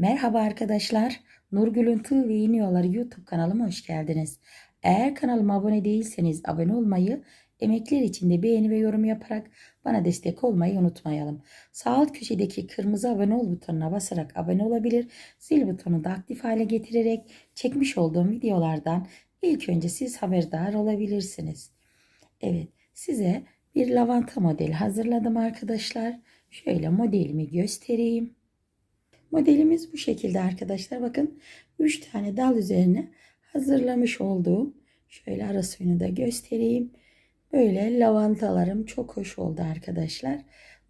Merhaba arkadaşlar. Nurgül'ün Tığ ve İğne Yolları YouTube kanalıma hoş geldiniz. Eğer kanalıma abone değilseniz abone olmayı, emekler için de beğeni ve yorum yaparak bana destek olmayı unutmayalım. Sağ alt köşedeki kırmızı abone ol butonuna basarak abone olabilir, zil butonunu da aktif hale getirerek çekmiş olduğum videolardan ilk önce siz haberdar olabilirsiniz. Evet, size bir lavanta modeli hazırladım arkadaşlar. Şöyle modelimi göstereyim. Modelimiz bu şekilde arkadaşlar. Bakın 3 tane dal üzerine hazırlamış olduğum şöyle ara suyunu da göstereyim. Böyle lavantalarım çok hoş oldu arkadaşlar.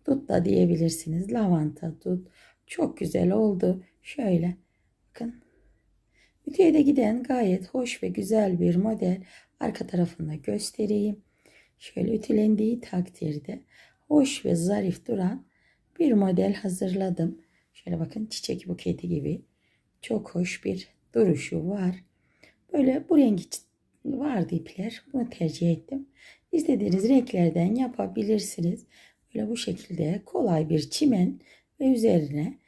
Dut da diyebilirsiniz. Lavanta dut. Çok güzel oldu. Şöyle bakın. Ütüye de giden gayet hoş ve güzel bir model. Arka tarafında göstereyim. Şöyle ütülendiği takdirde hoş ve zarif duran bir model hazırladım. Şöyle bakın çiçek buketi gibi çok hoş bir duruşu var. Böyle bu rengi vardı ipler. Bunu tercih ettim. İstediğiniz renklerden yapabilirsiniz. Böyle bu şekilde kolay bir çimen ve üzerine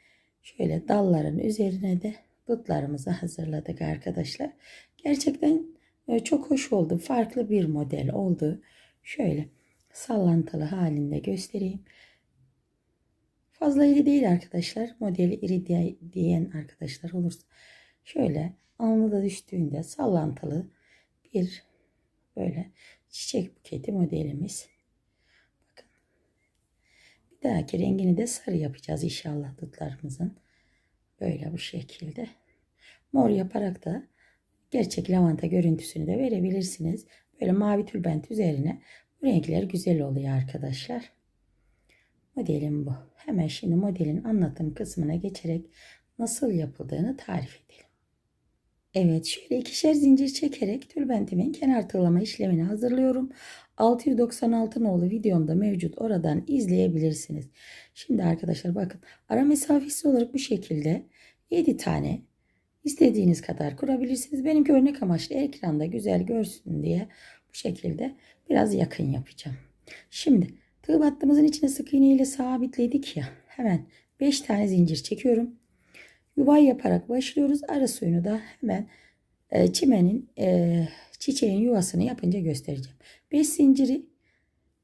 şöyle dalların üzerine de dutlarımızı hazırladık arkadaşlar. Gerçekten e, çok hoş oldu. Farklı bir model oldu. Şöyle sallantılı halinde göstereyim. Fazla iri değil arkadaşlar. Modeli iri diyen arkadaşlar olursa. Şöyle alnı düştüğünde sallantılı bir böyle çiçek buketi modelimiz. Bakın. Bir dahaki rengini de sarı yapacağız inşallah dutlarımızın. Böyle bu şekilde. Mor yaparak da gerçek lavanta görüntüsünü de verebilirsiniz. Böyle mavi tülbent üzerine bu renkler güzel oluyor arkadaşlar. Modelim bu. Hemen şimdi modelin anlatım kısmına geçerek nasıl yapıldığını tarif edelim. Evet şöyle ikişer zincir çekerek tülbentimin kenar tığlama işlemini hazırlıyorum. 696 nolu videomda mevcut oradan izleyebilirsiniz. Şimdi arkadaşlar bakın ara mesafesi olarak bu şekilde 7 tane istediğiniz kadar kurabilirsiniz. Benimki örnek amaçlı ekranda güzel görsün diye bu şekilde biraz yakın yapacağım. Şimdi Tığ battığımızın içine sık iğne ile sabitledik ya. Hemen 5 tane zincir çekiyorum. Yuvayı yaparak başlıyoruz. Ara suyunu da hemen e, çimenin e, çiçeğin yuvasını yapınca göstereceğim. 5 zinciri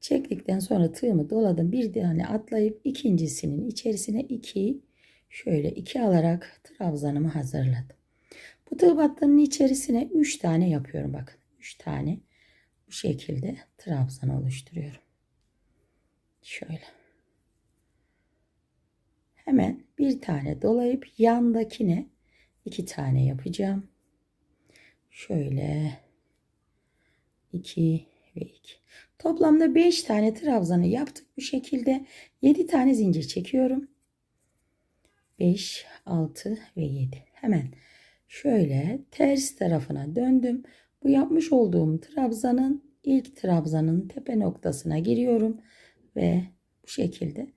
çektikten sonra tığımı doladım. Bir tane atlayıp ikincisinin içerisine 2 şöyle 2 alarak trabzanımı hazırladım. Bu tığ battığının içerisine 3 tane yapıyorum. Bakın 3 tane bu şekilde trabzan oluşturuyorum. Şöyle. Hemen bir tane dolayıp yandakine iki tane yapacağım. Şöyle. iki ve iki. Toplamda beş tane trabzanı yaptık bu şekilde. Yedi tane zincir çekiyorum. Beş, altı ve yedi. Hemen şöyle ters tarafına döndüm. Bu yapmış olduğum trabzanın ilk trabzanın tepe noktasına giriyorum ve bu şekilde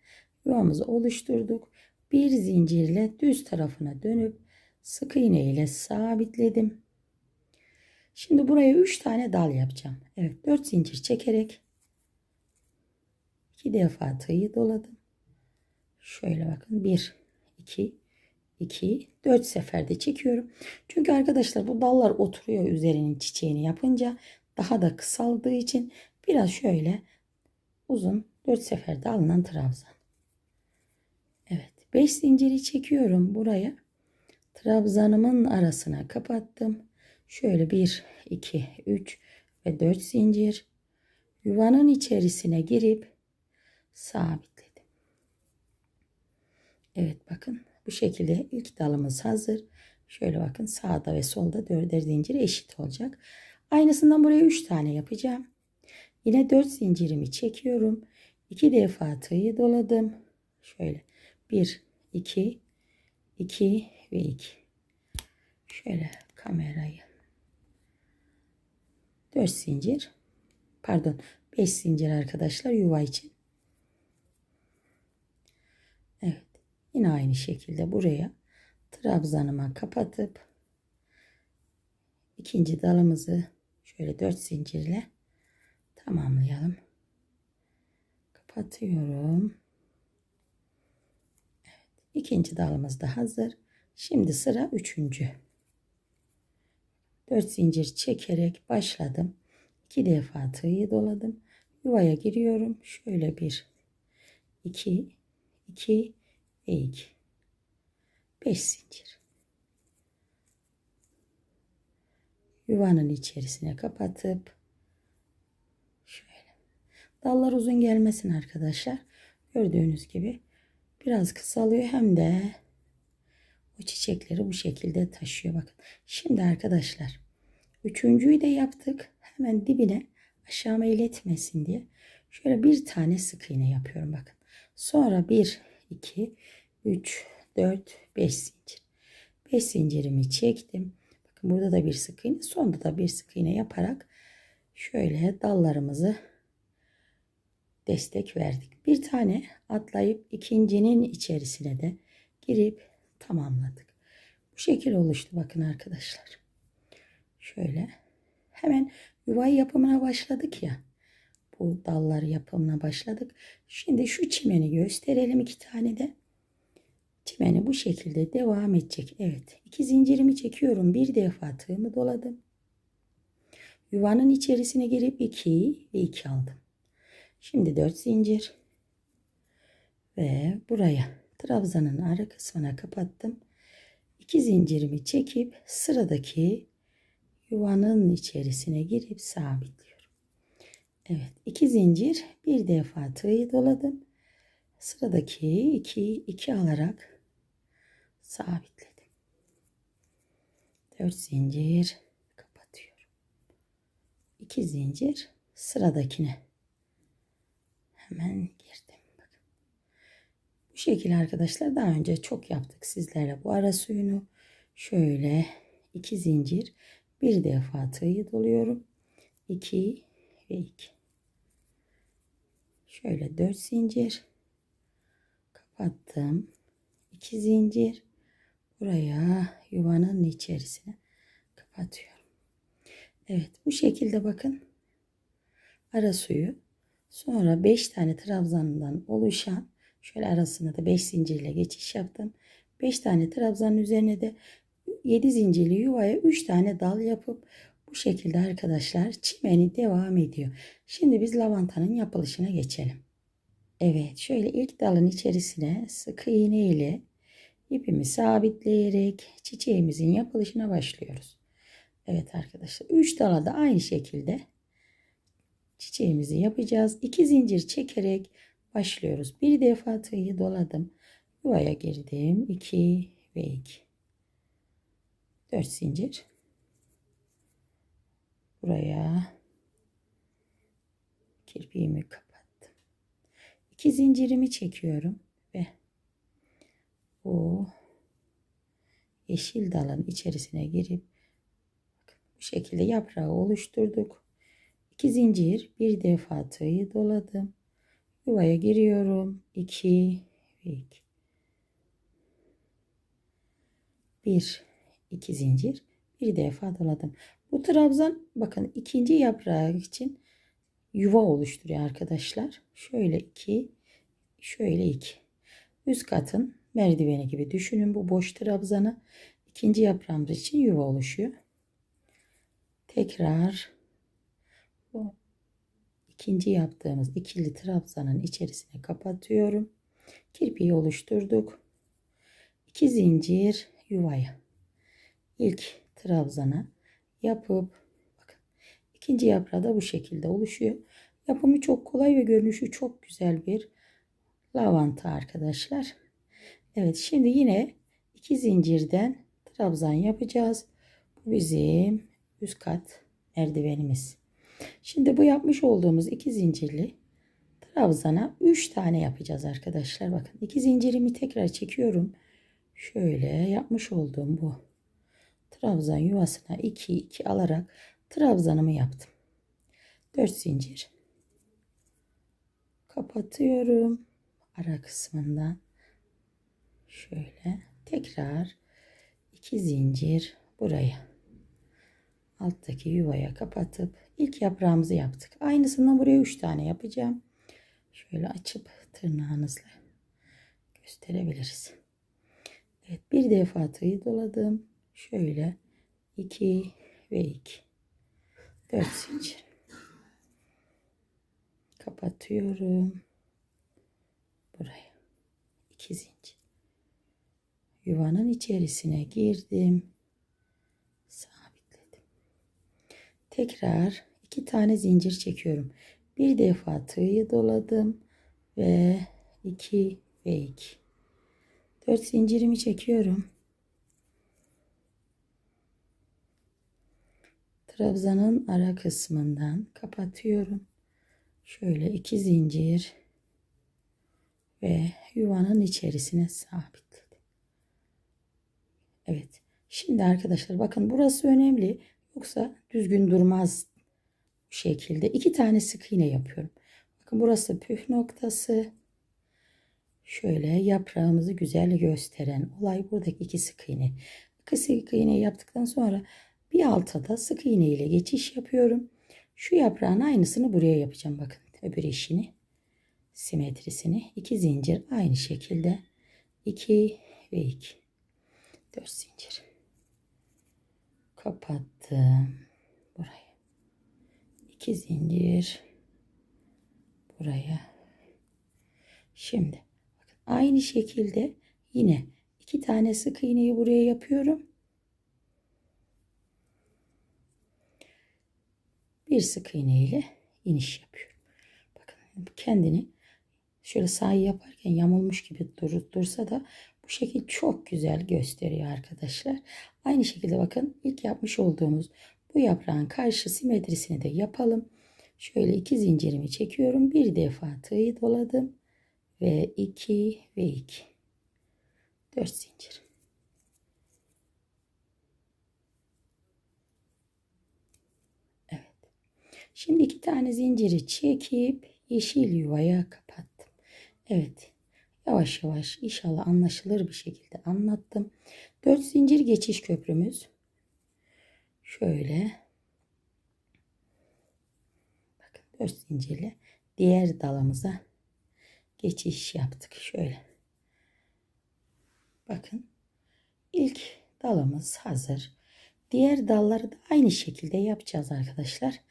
yuvamızı oluşturduk. Bir zincirle düz tarafına dönüp sık iğne ile sabitledim. Şimdi buraya 3 tane dal yapacağım. Evet 4 zincir çekerek 2 defa tığı doladım. Şöyle bakın 1 2 2 4 seferde çekiyorum. Çünkü arkadaşlar bu dallar oturuyor üzerinin çiçeğini yapınca daha da kısaldığı için biraz şöyle uzun 4 seferde alınan trabzan. Evet 5 zinciri çekiyorum buraya. Trabzanımın arasına kapattım. Şöyle 1, 2, 3 ve 4 zincir. Yuvanın içerisine girip sabitledim. Evet bakın bu şekilde ilk dalımız hazır. Şöyle bakın sağda ve solda dörder zincir eşit olacak. Aynısından buraya 3 tane yapacağım. Yine 4 zincirimi çekiyorum. 2 defa tığı doladım. Şöyle 1, 2, 2 ve 2. Şöyle kamerayı 4 zincir pardon 5 zincir arkadaşlar yuva için. Evet. Yine aynı şekilde buraya trabzanıma kapatıp ikinci dalımızı şöyle 4 zincirle tamamlayalım. Kapatıyorum. Evet, ikinci dalımız da hazır. Şimdi sıra üçüncü. 4 zincir çekerek başladım. 2 defa tığı doladım. Yuvaya giriyorum. Şöyle bir 2 2 ve 2 5 zincir. Yuvanın içerisine kapatıp dallar uzun gelmesin arkadaşlar. Gördüğünüz gibi biraz kısalıyor hem de o çiçekleri bu şekilde taşıyor. Bakın. Şimdi arkadaşlar üçüncüyü de yaptık. Hemen dibine aşağı meyletmesin diye şöyle bir tane sık iğne yapıyorum. Bakın. Sonra 1, 2, 3, 4, 5 zincir. 5 zincirimi çektim. Bakın burada da bir sık iğne. Sonda da bir sık iğne yaparak şöyle dallarımızı destek verdik. Bir tane atlayıp ikincinin içerisine de girip tamamladık. Bu şekil oluştu bakın arkadaşlar. Şöyle hemen yuvayı yapımına başladık ya. Bu dallar yapımına başladık. Şimdi şu çimeni gösterelim iki tane de. Çimeni bu şekilde devam edecek. Evet. iki zincirimi çekiyorum. Bir defa tığımı doladım. Yuvanın içerisine girip 2 ve 2 aldım. Şimdi 4 zincir. Ve buraya trabzanın ara kısmına kapattım. 2 zincirimi çekip sıradaki yuvanın içerisine girip sabitliyorum. Evet 2 zincir bir defa tığı doladım. Sıradaki 2 2 alarak sabitledim. 4 zincir kapatıyorum. 2 zincir sıradakine hemen girdim. Bakın. Bu şekilde arkadaşlar daha önce çok yaptık sizlerle bu ara suyunu. Şöyle 2 zincir bir defa tığı doluyorum. 2 ve 2. Şöyle 4 zincir kapattım. 2 zincir buraya yuvanın içerisine kapatıyorum. Evet bu şekilde bakın ara suyu sonra 5 tane trabzandan oluşan şöyle arasına da 5 zincirle geçiş yaptım. 5 tane trabzanın üzerine de 7 zincirli yuvaya 3 tane dal yapıp bu şekilde arkadaşlar çimeni devam ediyor. Şimdi biz lavantanın yapılışına geçelim. Evet şöyle ilk dalın içerisine sık iğne ile ipimi sabitleyerek çiçeğimizin yapılışına başlıyoruz. Evet arkadaşlar 3 dala da aynı şekilde çiçeğimizi yapacağız. 2 zincir çekerek başlıyoruz. Bir defa tığı doladım. Yuvaya girdim. 2 ve 2. 4 zincir. Buraya kirpiğimi kapattım. 2 zincirimi çekiyorum ve bu yeşil dalın içerisine girip bu şekilde yaprağı oluşturduk. 2 zincir bir defa tığı doladım. Yuvaya giriyorum. 2 ve 2. 1 2 zincir bir defa doladım. Bu trabzan bakın ikinci yaprağı için yuva oluşturuyor arkadaşlar. Şöyle 2 şöyle 2. Üst katın merdiveni gibi düşünün bu boş trabzanı. ikinci yaprağımız için yuva oluşuyor. Tekrar bu ikinci yaptığımız ikili trabzanın içerisine kapatıyorum. Kirpiği oluşturduk. 2 zincir yuvaya. İlk trabzana yapıp bakın ikinci yaprağı da bu şekilde oluşuyor. Yapımı çok kolay ve görünüşü çok güzel bir lavanta arkadaşlar. Evet şimdi yine iki zincirden trabzan yapacağız. Bu bizim üst kat merdivenimiz. Şimdi bu yapmış olduğumuz iki zincirli trabzana 3 tane yapacağız arkadaşlar. Bakın iki zincirimi tekrar çekiyorum. Şöyle yapmış olduğum bu trabzan yuvasına 2 2 alarak trabzanımı yaptım. 4 zincir kapatıyorum ara kısmından şöyle tekrar 2 zincir buraya alttaki yuvaya kapatıp ilk yaprağımızı yaptık. Aynısından buraya 3 tane yapacağım. Şöyle açıp tırnağınızla gösterebiliriz. Evet bir defa tığ'ı doladım. Şöyle 2 ve 2. 4 zincir. Kapatıyorum. Buraya. 2 zincir. Yuvanın içerisine girdim. Sabitledim. Tekrar iki tane zincir çekiyorum. Bir defa tığı doladım ve 2 ve 2. 4 zincirimi çekiyorum. Trabzanın ara kısmından kapatıyorum. Şöyle iki zincir ve yuvanın içerisine sabitledim. Evet. Şimdi arkadaşlar bakın burası önemli. Yoksa düzgün durmaz şekilde. iki tane sık iğne yapıyorum. Bakın burası püf noktası. Şöyle yaprağımızı güzel gösteren olay buradaki iki sık iğne. İki sık iğne yaptıktan sonra bir alta da sık iğne ile geçiş yapıyorum. Şu yaprağın aynısını buraya yapacağım bakın. Öbür işini simetrisini iki zincir aynı şekilde 2 ve 2 4 zincir kapattım burayı 2 zincir. Buraya. Şimdi aynı şekilde yine iki tane sık iğneyi buraya yapıyorum. Bir sık iğne ile iniş yapıyorum. Bakın kendini şöyle sahi yaparken yamulmuş gibi dur, dursa da bu şekil çok güzel gösteriyor arkadaşlar. Aynı şekilde bakın ilk yapmış olduğumuz bu yaprağın karşı simetrisini de yapalım. Şöyle iki zincirimi çekiyorum. Bir defa tığı doladım. Ve iki ve iki. Dört zincir. Evet. Şimdi iki tane zinciri çekip yeşil yuvaya kapattım. Evet. Yavaş yavaş inşallah anlaşılır bir şekilde anlattım. 4 zincir geçiş köprümüz. Şöyle. Bakın 4 zincirle diğer dalımıza geçiş yaptık. Şöyle. Bakın. ilk dalımız hazır. Diğer dalları da aynı şekilde yapacağız arkadaşlar.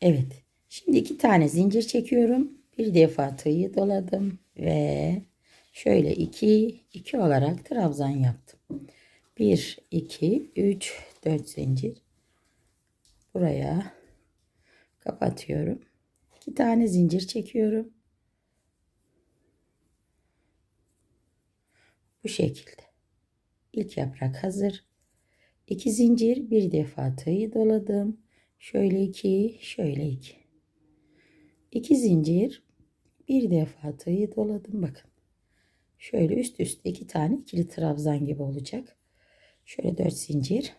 Evet. Şimdi iki tane zincir çekiyorum. Bir defa tığı doladım ve şöyle 2 2 olarak trabzan yaptım. 1 2 3 4 zincir. Buraya kapatıyorum. 2 tane zincir çekiyorum. Bu şekilde. İlk yaprak hazır. 2 zincir, bir defa tığı doladım. Şöyle 2, şöyle 2. 2 zincir, bir defa tığı doladım bakın. Şöyle üst üste iki tane ikili trabzan gibi olacak. Şöyle dört zincir.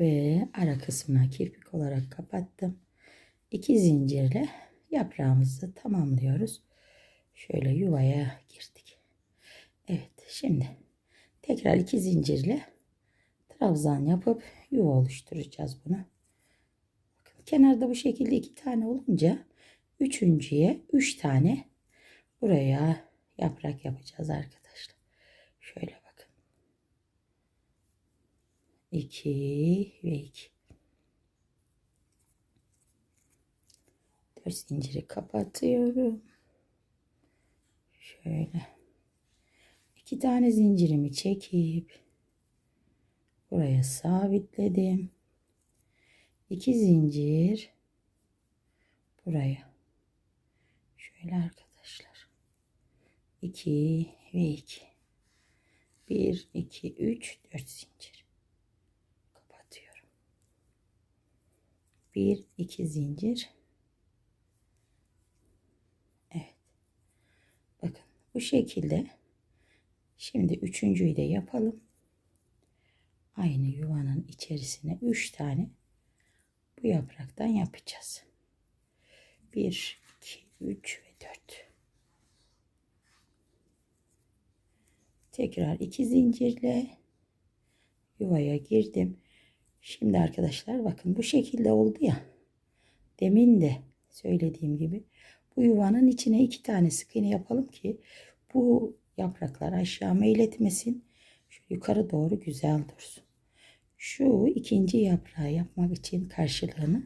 Ve ara kısmına kirpik olarak kapattım. İki zincirle yaprağımızı tamamlıyoruz. Şöyle yuvaya girdik. Evet şimdi tekrar iki zincirle trabzan yapıp yuva oluşturacağız bunu. Bakın kenarda bu şekilde iki tane olunca Üçüncüye üç tane buraya yaprak yapacağız arkadaşlar. Şöyle. 2 ve 2. 4 zinciri kapatıyorum. Şöyle. iki tane zincirimi çekip buraya sabitledim. 2 zincir buraya Şöyle arkadaşlar. 2 ve 2. 1, 2, 3, 4 zincir. Kapatıyorum. 1, 2 zincir. Evet. Bakın bu şekilde. Şimdi üçüncüyü de yapalım. Aynı yuvanın içerisine 3 tane bu yapraktan yapacağız. 1, 2, 3 ve 4 tekrar iki zincirle yuvaya girdim şimdi arkadaşlar bakın bu şekilde oldu ya demin de söylediğim gibi bu yuvanın içine iki tane sık iğne yapalım ki bu yapraklar aşağı meyletmesin. Şu yukarı doğru güzel dursun. Şu ikinci yaprağı yapmak için karşılığını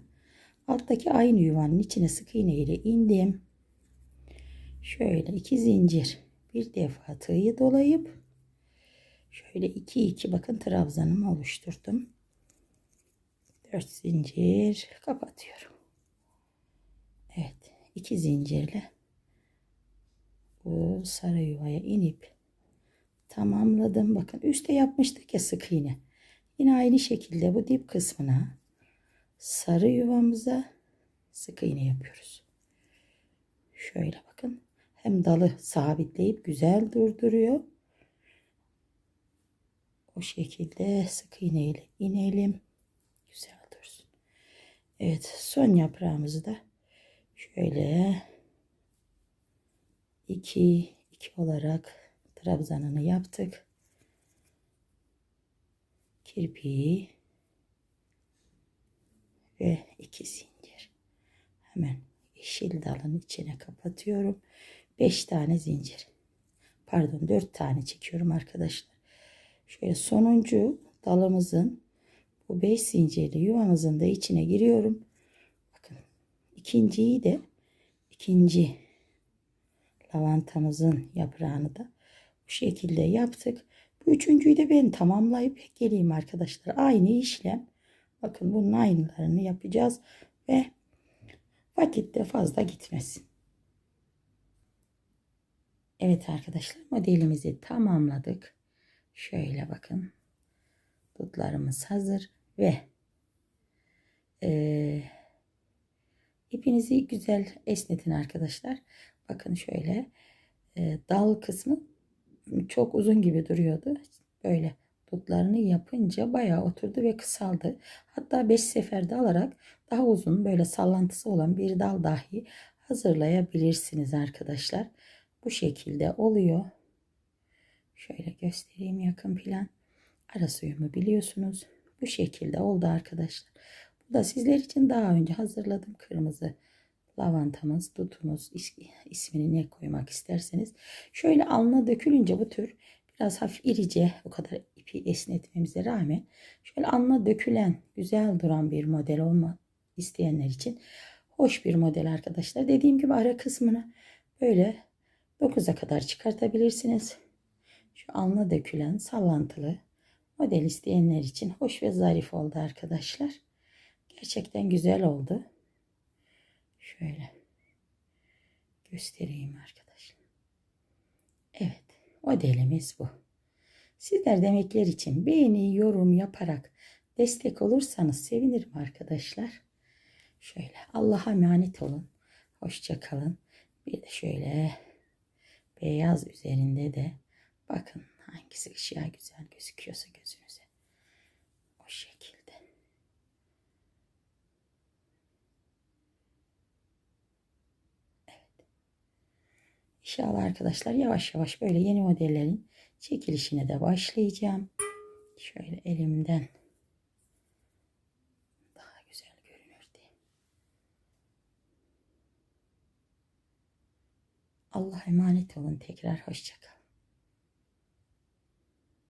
alttaki aynı yuvanın içine sık iğne ile indim. Şöyle iki zincir bir defa tığı dolayıp şöyle iki iki bakın trabzanımı oluşturdum. 4 zincir kapatıyorum. Evet iki zincirle bu sarı yuvaya inip tamamladım. Bakın üstte yapmıştık ya sık iğne. Yine aynı şekilde bu dip kısmına sarı yuvamıza sık iğne yapıyoruz. Şöyle bakın. Hem dalı sabitleyip güzel durduruyor. O şekilde sık iğne ile inelim. Evet son yaprağımızı da şöyle 2 2 olarak trabzanını yaptık. Kirpiği ve iki zincir. Hemen yeşil dalın içine kapatıyorum. 5 tane zincir. Pardon 4 tane çekiyorum arkadaşlar. Şöyle sonuncu dalımızın bu 5 zincirli yuvamızın da içine giriyorum. Bakın ikinciyi de ikinci lavantamızın yaprağını da bu şekilde yaptık. Bu üçüncüyü de ben tamamlayıp geleyim arkadaşlar. Aynı işlem. Bakın bunun aynılarını yapacağız ve vakit de fazla gitmesin. Evet arkadaşlar modelimizi tamamladık. Şöyle bakın. Dutlarımız hazır ve e, ipinizi güzel esnetin arkadaşlar. Bakın şöyle e, dal kısmı çok uzun gibi duruyordu. Böyle dutlarını yapınca bayağı oturdu ve kısaldı. Hatta 5 seferde alarak daha uzun böyle sallantısı olan bir dal dahi hazırlayabilirsiniz arkadaşlar. Bu şekilde oluyor. Şöyle göstereyim yakın plan. Ara suyumu biliyorsunuz. Bu şekilde oldu arkadaşlar. Bu da sizler için daha önce hazırladım. Kırmızı lavantamız, tutumuz ismini ne koymak isterseniz. Şöyle alnına dökülünce bu tür biraz hafif irice o kadar ipi esnetmemize rağmen şöyle alnına dökülen güzel duran bir model olma isteyenler için hoş bir model arkadaşlar. Dediğim gibi ara kısmını böyle 9'a kadar çıkartabilirsiniz. Şu alnına dökülen sallantılı model isteyenler için hoş ve zarif oldu arkadaşlar. Gerçekten güzel oldu. Şöyle göstereyim arkadaşlar. Evet modelimiz bu. Sizler demekler için beğeni, yorum yaparak destek olursanız sevinirim arkadaşlar. Şöyle Allah'a emanet olun. Hoşça kalın. Bir de şöyle beyaz üzerinde de bakın hangisi ışığa güzel gözüküyorsa gözünüze. O şekilde. İnşallah arkadaşlar yavaş yavaş böyle yeni modellerin çekilişine de başlayacağım. Şöyle elimden daha güzel görünür diye. Allah'a emanet olun tekrar hoşçakalın.